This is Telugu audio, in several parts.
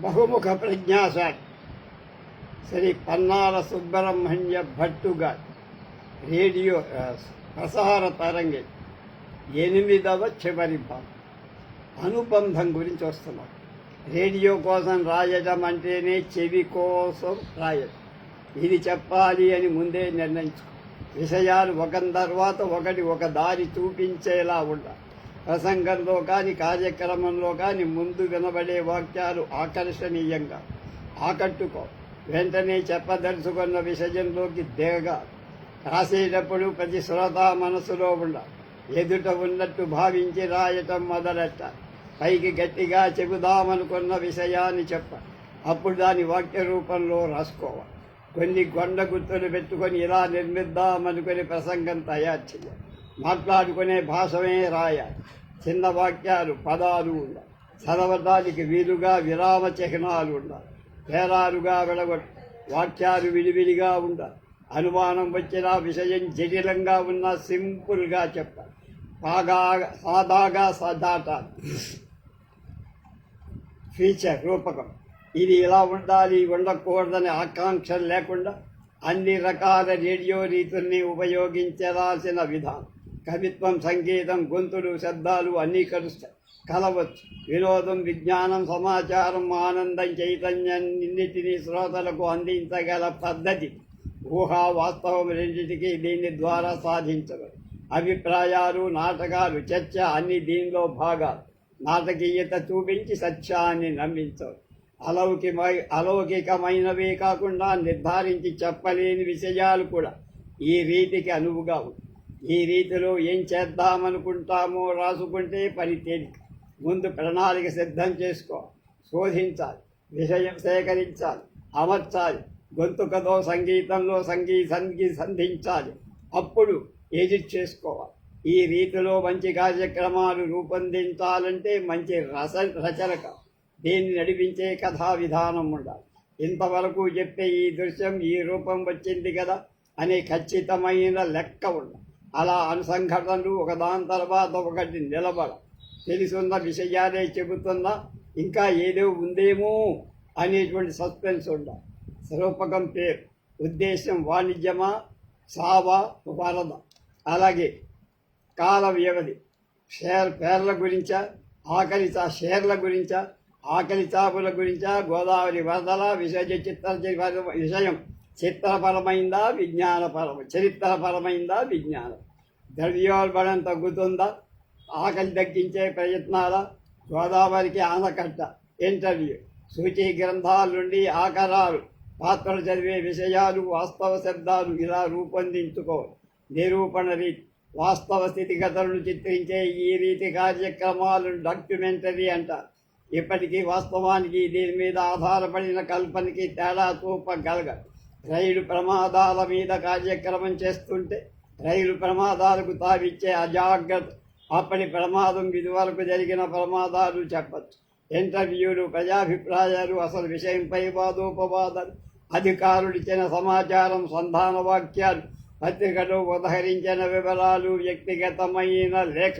బహుముఖ ప్రజ్ఞాశాలి. శ్రీ పన్నాల సుబ్రహ్మణ్య భట్టు రేడియో ప్రసార తరంగి ఎనిమిదవ చివరి భాగం. అనుబంధం గురించి వస్తున్నాం. రేడియో కోసం రాయడం అంటేనే చెవి కోసం రాయడం. ఇది చెప్పాలి అని ముందే నిర్ణయించుకో. విషయాలు ఒక తర్వాత ఒకటి ఒక దారి చూపించేలా ఉండాలి. ప్రసంగంలో కానీ కార్యక్రమంలో కానీ ముందు వినబడే వాక్యాలు ఆకర్షణీయంగా ఆకట్టుకో. వెంటనే చెప్పదలుచుకున్న విషయంలోకి దిగగా రాసేటప్పుడు ప్రతి శ్రోత మనసులో ఉండ. ఎదుట ఉన్నట్టు భావించి రాయటం మొదలెట్ట. పైకి గట్టిగా చెబుదామనుకున్న విషయాన్ని చెప్ప. అప్పుడు దాని వాక్య రూపంలో రాసుకోవాలి కొన్ని గొండ గుర్తులు పెట్టుకొని ఇలా నిర్మిద్దామనుకుని ప్రసంగం తయారు చేయాలి మాట్లాడుకునే భాషమే రాయాలి చిన్న వాక్యాలు పదాలు ఉండాలి చదవటానికి వీలుగా విరామ చిహ్నాలు ఉండాలి పేరాలుగా విడగొట్టు వాక్యాలు విడివిడిగా ఉండాలి అనుమానం వచ్చిన విషయం జటిలంగా ఉన్న సింపుల్గా చెప్పాలి బాగా సాదాగా సదాటాలి ఫీచర్ రూపకం. ఇది ఇలా ఉండాలి ఉండకూడదని ఆకాంక్ష లేకుండా అన్ని రకాల రేడియో రీతుల్ని ఉపయోగించాల్సిన విధానం. కవిత్వం సంగీతం గొంతులు శబ్దాలు అన్నీ కలుస్తాయి కలవచ్చు. వినోదం విజ్ఞానం సమాచారం ఆనందం చైతన్యం ఇన్నిటినీ శ్రోతలకు అందించగల పద్ధతి. ఊహా వాస్తవం రెండింటికి దీని ద్వారా సాధించవచ్చు అభిప్రాయాలు నాటకాలు చర్చ అన్ని దీనిలో భాగాలు. నాటకీయత చూపించి సత్యాన్ని నమ్మించవచ్చు అలౌకిమై అలౌకికమైనవే కాకుండా నిర్ధారించి చెప్పలేని విషయాలు కూడా ఈ రీతికి అనువుగా ఉంది ఈ రీతిలో ఏం చేద్దామనుకుంటామో రాసుకుంటే పని తేలిక. ముందు ప్రణాళిక సిద్ధం చేసుకో. శోధించాలి. విషయం సేకరించాలి. అమర్చాలి. గొంతుకతో సంగీతంలో సంగీ సంగీ సంధించాలి. అప్పుడు ఎడిట్ చేసుకోవాలి. ఈ రీతిలో మంచి కార్యక్రమాలు రూపొందించాలంటే మంచి రస రచనక. దీన్ని నడిపించే కథా విధానం ఉండాలి. ఇంతవరకు చెప్పే ఈ దృశ్యం ఈ రూపం వచ్చింది కదా అనే ఖచ్చితమైన లెక్క ఉండాలి. అలా అనుసంఘటనలు ఒకదాని తర్వాత ఒకటి నిలబడ తెలుసున్న విషయాలే చెబుతున్నా ఇంకా ఏదో ఉందేమో అనేటువంటి సస్పెన్స్ ఉండాలి స్వరూపకం పేరు ఉద్దేశం వాణిజ్యమా సావా వరద. అలాగే కాల వ్యవధి షేర్ పేర్ల గురించా ఆకలి చా షేర్ల గురించా ఆకలి చాపుల గురించా గోదావరి వరదల విషయ చిత్ర విషయం చిత్రపరమైందా విజ్ఞానపరమ చరిత్రపరమైందా విజ్ఞానం? ద్రవ్యోల్బణం తగ్గుతుందా? ఆకలి తగ్గించే ప్రయత్నాల? గోదావరికి ఆనకట్ట ఇంటర్వ్యూ సూచీ గ్రంథాల నుండి ఆకరాలు పాత్రలు చదివే విషయాలు వాస్తవ శబ్దాలు ఇలా రూపొందించుకో. నిరూపణ రీతి వాస్తవ స్థితిగతులను చిత్రించే ఈ రీతి కార్యక్రమాలను డాక్యుమెంటరీ అంటారు ఇప్పటికీ వాస్తవానికి దీని మీద ఆధారపడిన కల్పనకి తేడా చూపగలగదు రైలు ప్రమాదాల మీద కార్యక్రమం చేస్తుంటే రైలు ప్రమాదాలకు తావిచ్చే అజాగ్రత్త. అప్పటి ప్రమాదం ఇదివరకు జరిగిన ప్రమాదాలు చెప్పచ్చు. ఇంటర్వ్యూలు ప్రజాభిప్రాయాలు అసలు విషయంపై వాదోపవాదాలు. అధికారులిచ్చిన సమాచారం సంధాన వాక్యాలు పత్రికలో ఉదహరించిన వివరాలు వ్యక్తిగతమైన లేఖ.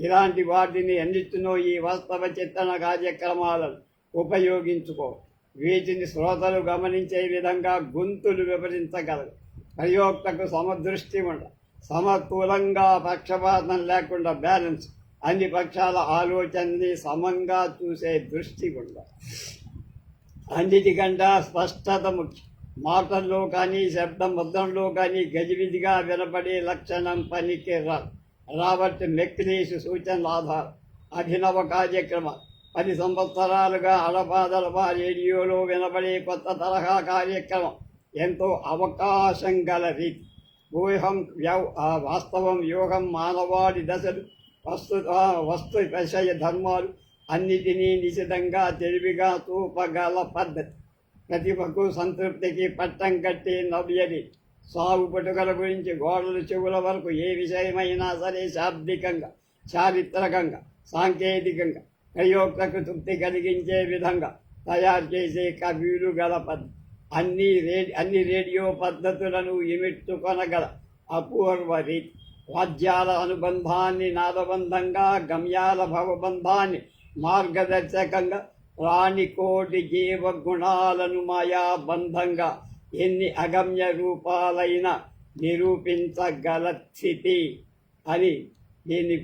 ఇలాంటి వాటిని అన్నిటినో ఈ వాస్తవ చిత్తన కార్యక్రమాలను ఉపయోగించుకో. వీటిని శ్రోతలు గమనించే విధంగా గొంతులు వివరించగలరు ప్రయోక్తకు సమదృష్టి ఉండ సమతులంగా పక్షపాతం లేకుండా బ్యాలెన్స్ అన్ని పక్షాల ఆలోచనని సమంగా చూసే దృష్టి ఉండ. అన్నిటికంటే స్పష్టత ముఖ్యం. మాటల్లో కానీ శబ్ద ముద్రంలో కానీ గజిబిజిగా వినపడే లక్షణం పనికి రా రాబర్ట్ మెక్లీస్ సూచనల ఆధారం. అభినవ కార్యక్రమం. పది సంవత్సరాలుగా అడపాదల రేడియోలో వినబడే కొత్త తరహా కార్యక్రమం ఎంతో అవకాశం గల రీతి ఊహం వ్యవ వాస్తవం యోగం మానవాడి దశలు వస్తు వస్తు విషయ ధర్మాలు అన్నిటినీ నిశితంగా తెలివిగా చూపగల పద్ధతి. ప్రతిభకు సంతృప్తికి పట్టం కట్టి నవ్యది. సాగు పట్టుకల గురించి గోడలు చెవుల వరకు ఏ విషయమైనా సరే శాబ్దికంగా చారిత్రకంగా సాంకేతికంగా ప్రయోక్తకు తృప్తి కలిగించే విధంగా తయారు చేసే కవిలు గల పద్ అన్ని రే అన్ని రేడియో పద్ధతులను ఇమిట్టుకొనగల అపూర్వ రీతి వాద్యాల అనుబంధాన్ని నాదబంధంగా గమ్యాల భవబంధాన్ని మార్గదర్శకంగా ప్రాణికోటి జీవ గుణాలను మాయా బంధంగా ఎన్ని అగమ్య రూపాలైన నిరూపించగల స్థితి అని దీన్ని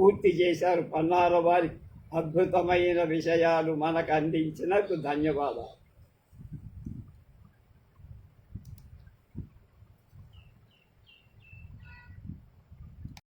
పూర్తి చేశారు. పన్నార వారి అద్భుతమైన విషయాలు మనకు అందించినందుకు ధన్యవాదాలు.